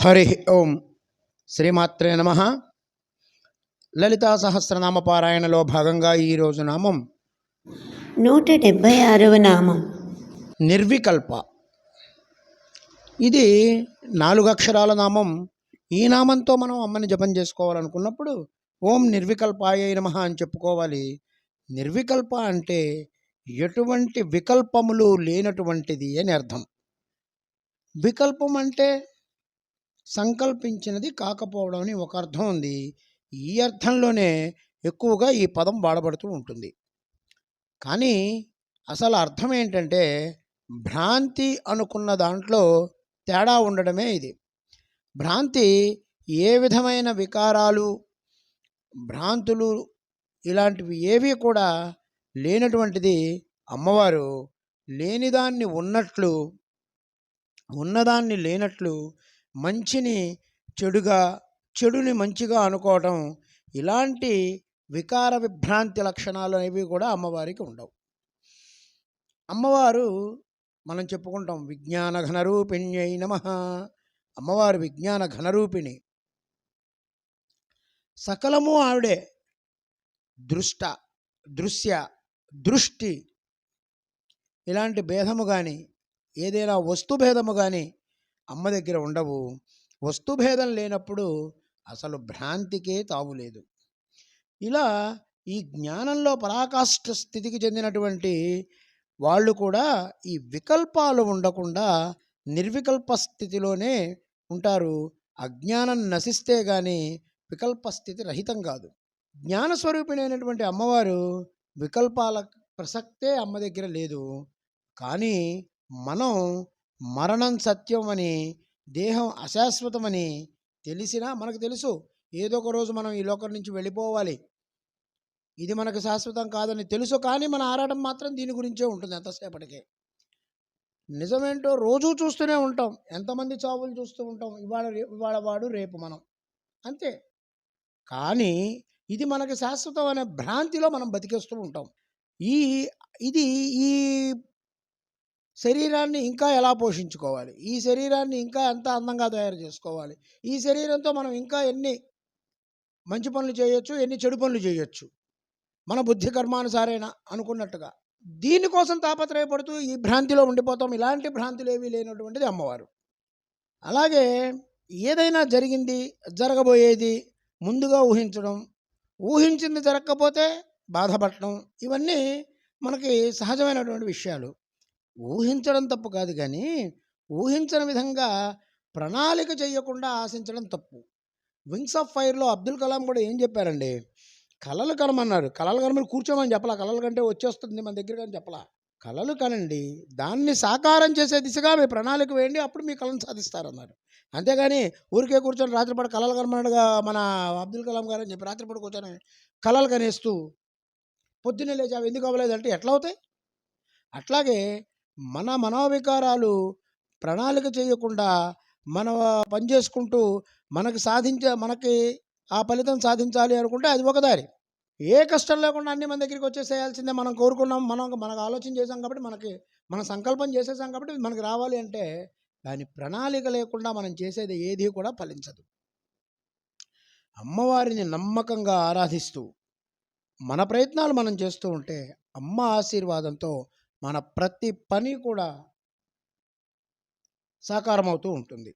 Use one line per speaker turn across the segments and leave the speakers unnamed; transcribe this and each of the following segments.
హరి ఓం శ్రీమాత్రే నమ. లలితా సహస్రనామ పారాయణలో భాగంగా ఈరోజు నామం
నూట డెబ్భై ఆరవ నామం.
నిర్వికల్ప. ఇది నాలుగు అక్షరాల నామం. ఈ నామంతో మనం అమ్మని జపం చేసుకోవాలనుకున్నప్పుడు ఓం నిర్వికల్పాయ నమ అని చెప్పుకోవాలి. నిర్వికల్ప అంటే ఎటువంటి వికల్పములు లేనటువంటిది అని అర్థం. వికల్పం అంటే సంకల్పించినది కాకపోవడం అని ఒక అర్థం ఉంది. ఈ అర్థంలోనే ఎక్కువగా ఈ పదం వాడబడుతూ ఉంటుంది. కానీ అసలు అర్థం ఏంటంటే భ్రాంతి అనుకున్న దాంట్లో తేడా ఉండడమే ఇది. భ్రాంతి ఏ విధమైన వికారాలు భ్రాంతులు ఇలాంటివి ఏవి కూడా లేనటువంటిది అమ్మవారు లేనిదాన్ని ఉన్నట్లు ఉన్నదాన్ని లేనట్లు మంచిని చెడుగా చెడుని మంచిగా అనుకోవటం ఇలాంటి వికార విభ్రాంతి లక్షణాలు అనేవి కూడా అమ్మవారికి ఉండవు. అమ్మవారు మనం చెప్పుకుంటాం విజ్ఞాన ఘనరూపిణ్యై నమ. అమ్మవారు విజ్ఞాన ఘనరూపిణి. సకలము ఆవిడే. దృష్ట దృశ్య దృష్టి. ఇలాంటి భేదము కానీ ఏదైనా వస్తు భేదము కానీ అమ్మ దగ్గర ఉండవు. వస్తు భేదం లేనప్పుడు అసలు భ్రాంతికే తావులేదు ఇలా ఈ జ్ఞానంలో పరాకాష్ఠ స్థితికి చెందినటువంటి వాళ్ళు కూడా ఈ వికల్పాలు ఉండకుండా నిర్వికల్ప స్థితిలోనే ఉంటారు. అజ్ఞానం నశిస్తే కానీ వికల్ప స్థితి రహితం కాదు. జ్ఞానస్వరూపిణైనటువంటి అమ్మవారు వికల్పాల ప్రసక్తే అమ్మ దగ్గర లేదు. కానీ మనం మరణం సత్యం అని దేహం అశాశ్వతమని తెలిసినా మనకు తెలుసు. ఏదో ఒక రోజు మనం ఈ లోకం నుంచి వెళ్ళిపోవాలి. ఇది మనకు శాశ్వతం కాదని తెలుసు కానీ మన ఆరాటం మాత్రం దీని గురించే ఉంటుంది ఎంతసేపటికే. నిజమేంటో రోజూ చూస్తూనే ఉంటాం. ఎంతమంది చావులు చూస్తూ ఉంటాం. ఇవాళ ఇవాళ వాడు రేపు మనం. అంతే. కానీ ఇది మనకి శాశ్వతం అనే భ్రాంతిలో మనం బతికేస్తూ ఉంటాం. ఈ ఇది ఈ శరీరాన్ని ఇంకా ఎలా పోషించుకోవాలి? ఈ శరీరాన్ని ఇంకా ఎంత అందంగా తయారు చేసుకోవాలి? ఈ శరీరంతో మనం ఇంకా ఎన్ని మంచి పనులు చేయొచ్చు ఎన్ని చెడు పనులు చేయొచ్చు? మన బుద్ధి కర్మానుసారేనా అనుకున్నట్టుగా. దీనికోసం తాపత్రయపడుతూ ఈ భ్రాంతిలో ఉండిపోతాం. ఇలాంటి భ్రాంతులు ఏమీ లేనటువంటిది అమ్మవారు. అలాగే ఏదైనా జరిగింది జరగబోయేది ముందుగా ఊహించడం ఊహించింది జరగకపోతే బాధపడటం ఇవన్నీ మనకి సహజమైనటువంటి విషయాలు. ఊహించడం తప్పు కాదు కానీ ఊహించని విధంగా ప్రణాళిక చేయకుండా ఆశించడం తప్పు. వింగ్స్ ఆఫ్ ఫైర్లో అబ్దుల్ కలాం కూడా ఏం చెప్పారండి? కళలు కనమన్నారు. కళలు కనమని కూర్చోమని చెప్పలా. కళలు కంటే వచ్చేస్తుంది మన దగ్గర కానీ చెప్పలా. కళలు కనండి. దాన్ని సాకారం చేసే దిశగా మీ ప్రణాళిక వేయండి. అప్పుడు మీ కళను సాధిస్తారన్నారు. అంతేగాని ఊరికే కూర్చొని రాత్రిపూట కళలు కనమన్నాడుగా మన అబ్దుల్ కలాం గారు అని చెప్పి రాత్రిపూట కూర్చొని కళలు కనేస్తూ పొద్దున్నే లేచి అవి ఎందుకు అవ్వలేదంటే ఎట్లా అవుతాయి? అట్లాగే మన మనోవికారాలు ప్రణాళిక చేయకుండా మన పని చేసుకుంటూ మనకు సాధించే మనకి ఆ ఫలితం సాధించాలి అనుకుంటే అది ఒక దారి. ఏ కష్టం లేకుండా అన్ని మన దగ్గరికి వచ్చేసేయాల్సిందే. మనం కోరుకున్నాం మనం మనకు ఆలోచన చేసాం కాబట్టి మనకి మన సంకల్పం చేసేసాం కాబట్టి మనకి రావాలి అంటే దాని ప్రణాళిక లేకుండా మనం చేసేది ఏది కూడా ఫలించదు. అమ్మవారిని నమ్మకంగా ఆరాధిస్తూ మన ప్రయత్నాలు మనం చేస్తూ ఉంటే అమ్మ ఆశీర్వాదంతో మన ప్రతి పని కూడా సాకారం అవుతూ ఉంటుంది.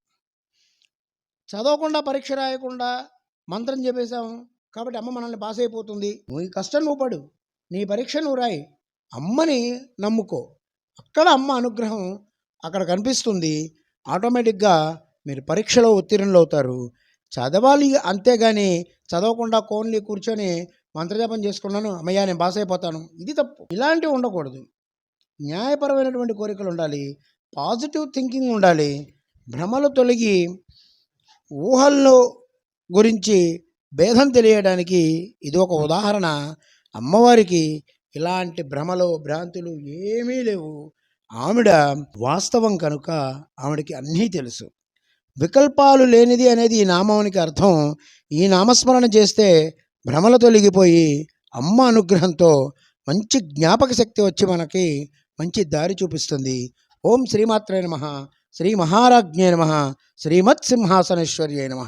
చదవకుండా పరీక్ష రాయకుండా మంత్రం చెప్పేశాము కాబట్టి అమ్మ మనల్ని పాస్ అయిపోతుంది. నువ్వు ఈ కష్టం నువ్వు పడు. నీ పరీక్ష నువ్వు రాయి. అమ్మని నమ్ముకో. అక్కడ అమ్మ అనుగ్రహం అక్కడ కనిపిస్తుంది. ఆటోమేటిక్గా మీరు పరీక్షలో ఉత్తీర్ణులు అవుతారు చదవాలి అంతేగాని చదవకుండా కోన్లీ కూర్చొని మంత్రజాపం చేసుకున్నాను. అమ్మయ్యా నేను పాస్ అయిపోతాను. ఇది తప్పు. ఇలాంటివి ఉండకూడదు. న్యాయపరమైనటువంటి కోరికలు ఉండాలి పాజిటివ్ థింకింగ్ ఉండాలి భ్రమలు తొలగి ఊహల్లో గురించి భేదం తెలియడానికి ఇది ఒక ఉదాహరణ. అమ్మవారికి ఇలాంటి భ్రమలు భ్రాంతులు ఏమీ లేవు. ఆవిడ వాస్తవం కనుక ఆవిడకి అన్నీ తెలుసు. వికల్పాలు లేనిది అనేది ఈ నామానికి అర్థం. ఈ నామస్మరణ చేస్తే భ్రమలు తొలగిపోయి అమ్మ అనుగ్రహంతో మంచి జ్ఞాపక శక్తి వచ్చి మనకి మంచి దారి చూపిస్తుంది. ఓం శ్రీమాత్రే నమ. శ్రీ మహారాజ్ఞే నమ. శ్రీమత్ సింహాసనేశ్వర్యే నమ.